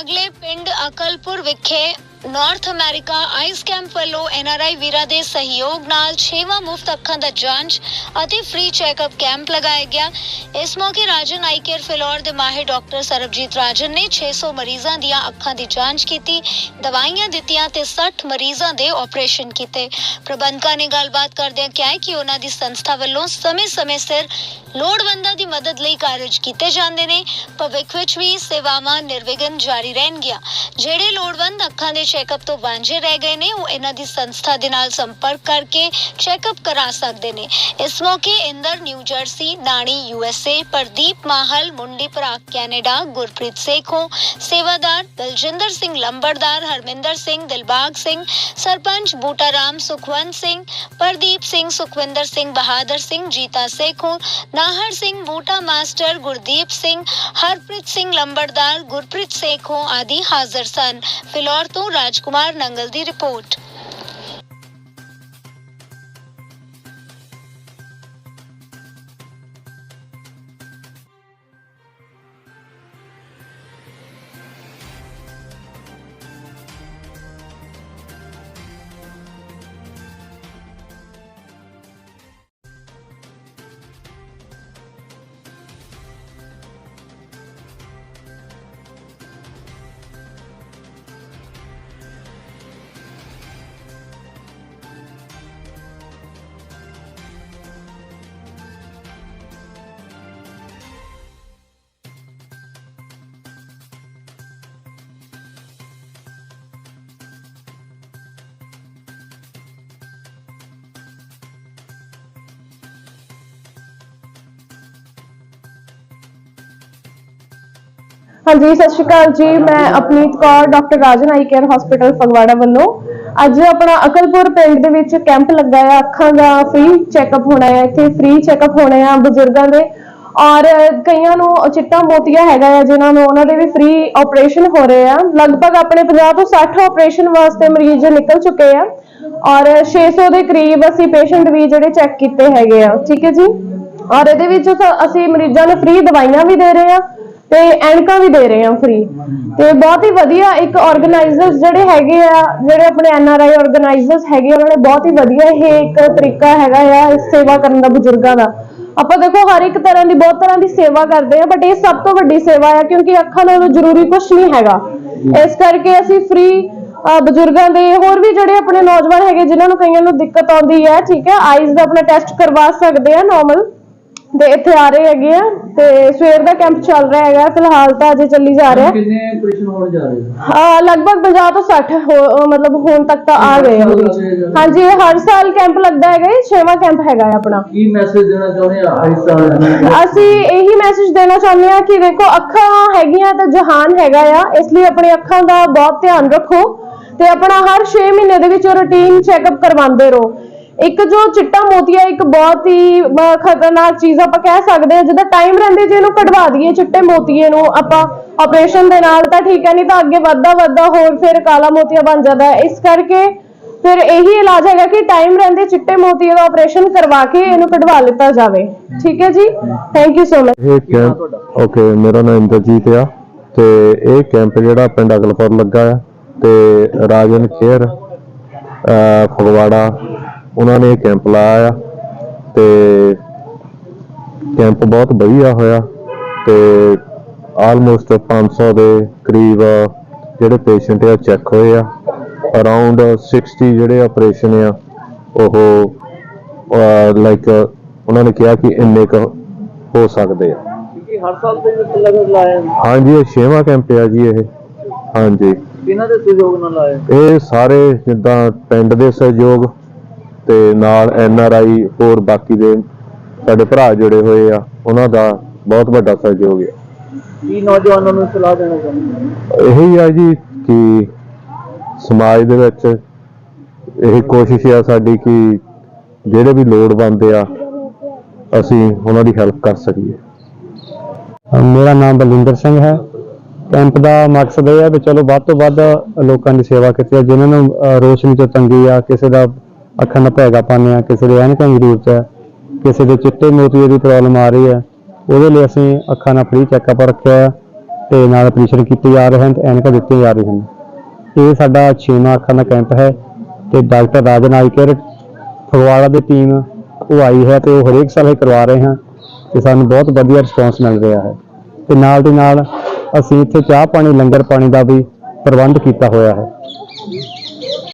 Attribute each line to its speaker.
Speaker 1: ਅਗਲੇ ਪਿੰਡ ਅਕਲਪੁਰ ਵਿਖੇ ਨਾਰਥ ਅਮਰੀਕਾ ਆਈਸ ਕੈਂਪ ਵੱਲੋਂ ਐਨਆਰਆਈ ਵੀਰਾਂ ਦੇ ਸਹਿਯੋਗ ਨਾਲ 6ਵਾਂ ਮੁਫਤ ਅੱਖਾਂ ਦਾ ਜਾਂਚ ਅਤੇ ਫ੍ਰੀ ਚੈੱਕਅਪ ਕੈਂਪ ਲਗਾਇਆ ਗਿਆ। ਇਸ ਮੌਕੇ ਰਾਜਨ ਆਈ ਕੇਅਰ ਫਿਲੌਰ ਦੇ ਮਾਹਿਰ ਡਾਕਟਰ ਸਰਬਜੀਤ ਰਾਜਨ ਨੇ 600 ਮਰੀਜ਼ਾਂ ਦੀਆਂ ਅੱਖਾਂ ਦੀ ਜਾਂਚ ਕੀਤੀ, ਦਵਾਈਆਂ ਦਿੱਤੀਆਂ ਤੇ 60 ਮਰੀਜ਼ਾਂ ਦੇ ਆਪਰੇਸ਼ਨ ਕੀਤੇ। ਪ੍ਰਬੰਧਕਾਂ ਨੇ ਗੱਲਬਾਤ ਕਰਦਿਆਂ ਕਿਹਾ ਕਿ ਉਹਨਾਂ ਦੀ ਸੰਸਥਾ ਵੱਲੋਂ ਸਮੇਂ-ਸਮੇਂ ਸਿਰ ਲੋੜਵੰਦਾਂ ਦੀ ਮਦਦ ਲਈ ਕਾਰਜ ਕੀਤੇ ਜਾਂਦੇ ਨੇ। ਭਵਿੱਖ ਵਿੱਚ ਵੀ ਸੇਵਾਵਾਂ ਨਿਰਵਿਘਨ ਜਾਰੀ ਰਹਿਣਗੀਆਂ। ਜਿਹੜੇ ਲੋੜਵੰਦ ਅੱਖਾਂ ਦੇ ਚੈੱਕਅਪ ਤੋਂ ਵਾਂਝੇ ਰਹਿ ਗਏ ਨੇ ਉਹ ਇਹਨਾਂ ਦੀ ਸੰਸਥਾ ਦੇ ਨਾਲ ਸੰਪਰਕ ਕਰਕੇ ਚੈੱਕਅਪ ਕਰਾ ਸਕਦੇ ਨੇ ਇਸ ਮੌਕੇ Inder New Jersey ਨਾਣੀ USA Pradeep Mahal Mundi ਭਰਾ ਕੈਨੇਡਾ ਗੁਰਪ੍ਰੀਤ ਸੇਖੋਂ ਸੇਵਾਦਾਰ ਦਲਜਿੰਦਰ ਸਿੰਘ ਲੰਬੜਦਾਰ ਹਰਮਿੰਦਰ ਸਿੰਘ ਦਿਲਬਾਗ ਸਿੰਘ ਸਰਪੰਚ ਬੂਟਾ ਰਾਮ ਸੁਖਵੰਤ ਸਿੰਘ ਪ੍ਰਦੀਪ ਸਿੰਘ ਸੁਖਵਿੰਦਰ ਸਿੰਘ ਬਹਾਦਰ ਸਿੰਘ ਜੀਤਾ ਸੇਖੋਂ ਨਾਹਰ ਸਿੰਘ ਬੂਟਾ ਮਾਸਟਰ ਗੁਰਦੀਪ ਸਿੰਘ ਹਰਪ੍ਰੀਤ ਸਿੰਘ ਲੰਬੜਦਾਰ ਗੁਰਪ੍ਰੀਤ ਸੇਖੋਂ ਆਦਿ ਹਾਜ਼ਰ ਸਨ ਫਿਲੌਰ ਤੋਂ ਰਾਜਕੁਮਾਰ ਨੰਗਲ ਦੀ ਰਿਪੋਰਟ।
Speaker 2: ਹਾਂਜੀ, ਸਤਿ ਸ਼੍ਰੀ ਅਕਾਲ ਜੀ। ਮੈਂ Apneet Kaur, doctor Rajan eye care hospital Phagwara ਵੱਲੋਂ। ਅੱਜ ਆਪਣਾ ਅਕਲਪੁਰ ਪਿੰਡ ਦੇ ਵਿੱਚ ਕੈਂਪ ਲੱਗਾ ਹੈ ਅੱਖਾਂ ਦਾ ਫ੍ਰੀ ਚੈੱਕਅਪ ਹੋਣਾ ਹੈ ਇੱਥੇ ਫ੍ਰੀ ਚੈੱਕਅਪ ਹੋਣੇ ਆ ਬਜ਼ੁਰਗਾਂ ਦੇ। ਔਰ ਕਈਆਂ ਨੂੰ ਚਿੱਟਾ ਮੋਤੀਆ ਹੈਗਾ ਆ, ਜਿਨ੍ਹਾਂ ਨੂੰ ਉਹਨਾਂ ਦੇ ਵੀ ਫ੍ਰੀ ਆਪਰੇਸ਼ਨ ਹੋ ਰਹੇ ਆ। ਲਗਭਗ ਆਪਣੇ 50 ਤੋਂ 60 ਆਪਰੇਸ਼ਨ ਵਾਸਤੇ ਮਰੀਜ਼ ਨਿਕਲ ਚੁੱਕੇ ਆ। ਔਰ 600 ਦੇ ਕਰੀਬ ਅਸੀਂ ਪੇਸ਼ੈਂਟ ਵੀ ਜਿਹੜੇ ਚੈੱਕ ਕੀਤੇ ਹੈਗੇ ਆ। ਠੀਕ ਹੈ ਜੀ? ਔਰ ਇਹਦੇ ਵਿੱਚ ਅਸੀਂ ਮਰੀਜ਼ਾਂ ਨੂੰ ਫ੍ਰੀ ਦਵਾਈਆਂ ਵੀ ਦੇ ਰਹੇ ਆ। ਤੇ ਐਨਕਾਂ ਵੀ ਦੇ ਰਹੇ ਆ ਫ੍ਰੀ ਤੇ ਬਹੁਤ ਹੀ ਵਧੀਆ ਇੱਕ ਆਰਗੇਨਾਈਜ਼ਰਸ ਜਿਹੜੇ ਹੈਗੇ ਆ ਜਿਹੜੇ ਆਪਣੇ ਐਨ ਆਰ ਆਈ ਆਰਗੇਨਾਈਜ਼ਰਸ ਹੈਗੇ ਆ, ਉਹਨਾਂ ਨੇ ਬਹੁਤ ਹੀ ਵਧੀਆ ਇਹ ਇੱਕ ਤਰੀਕਾ ਹੈਗਾ ਆ ਇਸ ਸੇਵਾ ਕਰਨ ਦਾ ਬਜ਼ੁਰਗਾਂ ਦਾ। ਆਪਾਂ ਦੇਖੋ ਹਰ ਇੱਕ ਤਰ੍ਹਾਂ ਦੀ ਬਹੁਤ ਤਰ੍ਹਾਂ ਦੀ ਸੇਵਾ ਕਰਦੇ ਆ ਬਟ ਇਹ ਸਭ ਤੋਂ ਵੱਡੀ ਸੇਵਾ ਆ ਕਿਉਂਕਿ ਅੱਖਾਂ ਨਾਲੋਂ ਜ਼ਰੂਰੀ ਕੁਝ ਨਹੀਂ ਹੈਗਾ। ਇਸ ਕਰਕੇ ਅਸੀਂ ਫ੍ਰੀ ਬਜ਼ੁਰਗਾਂ ਦੇ ਹੋਰ ਵੀ ਜਿਹੜੇ ਆਪਣੇ ਨੌਜਵਾਨ ਹੈਗੇ ਜਿਨ੍ਹਾਂ ਨੂੰ ਕਈਆਂ ਨੂੰ ਦਿੱਕਤ ਆਉਂਦੀ ਹੈ ਠੀਕ ਹੈ ਆਈਜ਼ ਦਾ ਆਪਣਾ ਟੈਸਟ ਕਰਵਾ ਸਕਦੇ ਆ ਨਾਰਮਲ ਤੇ ਇੱਥੇ ਆ ਰਹੇ ਹੈਗੇ ਆ ਤੇ ਸਵੇਰ ਦਾ ਕੈਂਪ ਚੱਲ ਰਿਹਾ ਹੈਗਾ ਫਿਲਹਾਲ ਤਾਂ ਅਜੇ ਚੱਲੀ ਜਾ ਰਿਹਾ।
Speaker 3: ਕਿੰਨੇ ਆਪਰੇਸ਼ਨ ਹੋਣ ਜਾ ਰਹੇ ਨੇ?
Speaker 2: ਹਾਂ ਲਗਭਗ 50 ਤੋਂ 60 ਹੋ- ਅਹ ਮਤਲਬ ਹੁਣ ਤੱਕ ਤਾਂ ਆ ਗਏ ਆ। ਹਾਂਜੀ ਇਹ ਹਰ ਸਾਲ ਕੈਂਪ ਲੱਗਦਾ ਹੈਗਾ ਇਹ ਛੇਵਾਂ ਕੈਂਪ ਹੈਗਾ ਹੈ ਆਪਣਾ।
Speaker 3: ਕੀ ਮੈਸੇਜ ਦੇਣਾ ਚਾਹੁੰਦੇ ਆ ਇਸ ਸਾਲ? ਨੂੰ?
Speaker 2: ਅਸੀਂ ਇਹੀ ਮੈਸੇਜ ਦੇਣਾ ਚਾਹੁੰਦੇ ਹਾਂ ਕਿ ਦੇਖੋ ਅੱਖਾਂ ਹੈਗੀਆਂ ਤਾਂ ਜਹਾਨ ਹੈਗਾ ਆ ਇਸ ਲਈ ਆਪਣੀ ਅੱਖਾਂ ਦਾ ਬਹੁਤ ਧਿਆਨ ਰੱਖੋ ਤੇ ਆਪਣਾ ਹਰ 6 ਮਹੀਨੇ ਦੇ ਵਿੱਚ ਰੁਟੀਨ ਚੈੱਕਅਪ ਕਰਵਾਉਂਦੇ ਰਹੋ। ਇੱਕ ਜੋ ਚਿੱਟਾ ਮੋਤੀਆ ਇੱਕ ਬਹੁਤ ਹੀ ਖਤਰਨਾਕ ਚੀਜ਼ ਆਪਾਂ ਕਹਿ ਸਕਦੇ ਹਾਂ ਜਿਹਦਾ ਟਾਈਮ ਰਹਿੰਦੇ ਜੇ ਇਹਨੂੰ ਕਢਵਾ ਦਈਏ ਚਿੱਟੇ ਮੋਤੀਏ ਨੂੰ ਆਪਾਂ ਆਪਰੇਸ਼ਨ ਦੇ ਨਾਲ, ਤਾਂ ਠੀਕ ਹੈ, ਨਹੀਂ ਤਾਂ ਅੱਗੇ ਵੱਧਦਾ ਵੱਧਦਾ ਹੋਰ ਫਿਰ ਕਾਲਾ ਮੋਤੀਆ ਬਣ ਜਾਂਦਾ ਹੈ। ਇਸ ਕਰਕੇ ਫਿਰ ਇਹੀ ਇਲਾਜ ਹੈਗਾ ਕਿ ਟਾਈਮ ਰਹਿੰਦੇ ਚਿੱਟੇ ਮੋਤੀਏ ਦਾ ਆਪਰੇਸ਼ਨ ਕਰਵਾ ਕੇ ਇਹਨੂੰ ਕਢਵਾ ਲਿੱਤਾ ਜਾਵੇ। ਠੀਕ ਹੈ ਜੀ? ਥੈਂਕ ਯੂ ਸੋ ਮਚ
Speaker 4: ਇਹ ਕੈਂਪ ਓਕੇ ਮੇਰਾ ਨਾਮ ਇੰਦਰਜੀਤ ਆ ਤੇ ਇਹ ਕੈਂਪ ਜਿਹੜਾ ਪਿੰਡ ਅਗਲਪੁਰ ਲੱਗਾ ਆ ਤੇ ਰਾਜਨ ਕੇਅਰ ਫਗਵਾੜਾ ਉਹਨਾਂ ਨੇ ਕੈਂਪ ਲਾਇਆ ਤੇ ਕੈਂਪ ਬਹੁਤ ਵਧੀਆ ਹੋਇਆ ਤੇ ਆਲਮੋਸਟ 500 ਦੇ ਕਰੀਬ ਜਿਹੜੇ ਪੇਸ਼ੈਂਟ ਆ ਚੈੱਕ ਹੋਏ ਆ। ਅਰਾਊਂਡ 60 ਜਿਹੜੇ ਆਪਰੇਸ਼ਨ ਆ ਉਹ ਲਾਈਕ ਉਹਨਾਂ ਨੇ ਕਿਹਾ ਕਿ ਇੰਨੇ ਕੁ ਹੋ ਸਕਦੇ ਆ।
Speaker 3: ਕੀ ਹਰ ਸਾਲ ਦੇ ਵਿੱਚ ਲਗਾਤਾਰ ਲਾਇਆ
Speaker 4: ਹਾਂਜੀ ਇਹ ਛੇਵਾਂ ਕੈਂਪ ਆ ਜੀ ਇਹ। ਹਾਂਜੀ।
Speaker 3: ਕਿਹਨਾਂ ਦੇ ਸਹਿਯੋਗ ਨਾਲ ਲਾਇਆ
Speaker 4: ਇਹ ਸਾਰੇ ਜਿੱਦਾਂ ਪਿੰਡ ਦੇ ਸਹਿਯੋਗ ਤੇ ਨਾਲ ਐਨ ਆਰ ਆਈ ਹੋਰ ਬਾਕੀ ਦੇ ਸਾਡੇ ਭਰਾ ਜੁੜੇ ਹੋਏ ਆ ਉਹਨਾਂ ਦਾ ਬਹੁਤ ਵੱਡਾ ਸਹਿਯੋਗ ਹੈ।
Speaker 3: ਕੀ ਨੌਜਵਾਨਾਂ ਨੂੰ ਸਲਾਹ ਦੇਣਾ ਚਾਹੁੰਦੇ
Speaker 4: ਇਹੀ ਆ ਜੀ ਕਿ ਸਮਾਜ ਦੇ ਵਿੱਚ ਇਹ ਕੋਸ਼ਿਸ਼ ਆ ਸਾਡੀ ਕਿ ਜਿਹੜੇ ਵੀ ਲੋੜਵੰਦ ਆ ਅਸੀਂ ਉਹਨਾਂ ਦੀ ਹੈਲਪ ਕਰ ਸਕੀਏ।
Speaker 5: ਮੇਰਾ ਨਾਮ ਬਲਵਿੰਦਰ ਸਿੰਘ ਹੈ। ਕੈਂਪ ਦਾ ਮਕਸਦ ਇਹ ਹੈ ਵੀ ਚਲੋ ਵੱਧ ਤੋਂ ਵੱਧ ਲੋਕਾਂ ਦੀ ਸੇਵਾ ਕੀਤੀ ਹੈ ਜਿਨ੍ਹਾਂ ਨੂੰ ਰੋਸ਼ਨੀ ਤੋਂ ਤੰਗੀ ਆ ਕਿਸੇ ਦਾ ਅੱਖਾਂ ਦਾ ਭੈਗਾ ਆ ਕਿਸੇ ਦੇ ਐਨਕਾਂ ਦੀ ਜ਼ਰੂਰਤ ਹੈ, ਕਿਸੇ ਦੇ ਚਿੱਟੇ ਮੋਤੀਏ ਦੀ ਪ੍ਰੋਬਲਮ ਆ ਰਹੀ ਹੈ, ਉਹਦੇ ਲਈ ਅਸੀਂ ਅੱਖਾਂ ਦਾ ਫ੍ਰੀ ਚੈੱਕਅਪ ਰੱਖਿਆ ਹੈ ਤੇ ਨਾਲ ਆਪਰੇਸ਼ਨ ਕੀਤੇ ਜਾ ਰਹੇ ਹਨ ਤੇ ਐਨਕਾਂ ਦਿੱਤੀਆਂ ਜਾ ਰਹੀਆਂ ਹਨ। ਇਹ ਸਾਡਾ ਛੇਵਾਂ ਅੱਖਾਂ ਦਾ ਕੈਂਪ ਹੈ ਤੇ ਡਾਕਟਰ ਰਾਜਨ ਆਈ ਫਗਵਾੜਾ ਦੀ ਟੀਮ ਉਹ ਆਈ ਹੈ ਤੇ ਉਹ ਹਰੇਕ ਸਾਲ ਇਹ ਕਰਵਾ ਰਹੇ ਹਾਂ ਤੇ ਸਾਨੂੰ ਬਹੁਤ ਵਧੀਆ ਰਿਸਪਾਂਸ ਮਿਲ ਰਿਹਾ ਹੈ। ਤੇ ਨਾਲ ਦੀ ਨਾਲ ਅਸੀਂ ਇੱਥੇ ਚਾਹ ਪਾਣੀ, ਲੰਗਰ ਪਾਣੀ ਦਾ ਵੀ ਪ੍ਰਬੰਧ ਕੀਤਾ ਹੋਇਆ ਹੈ।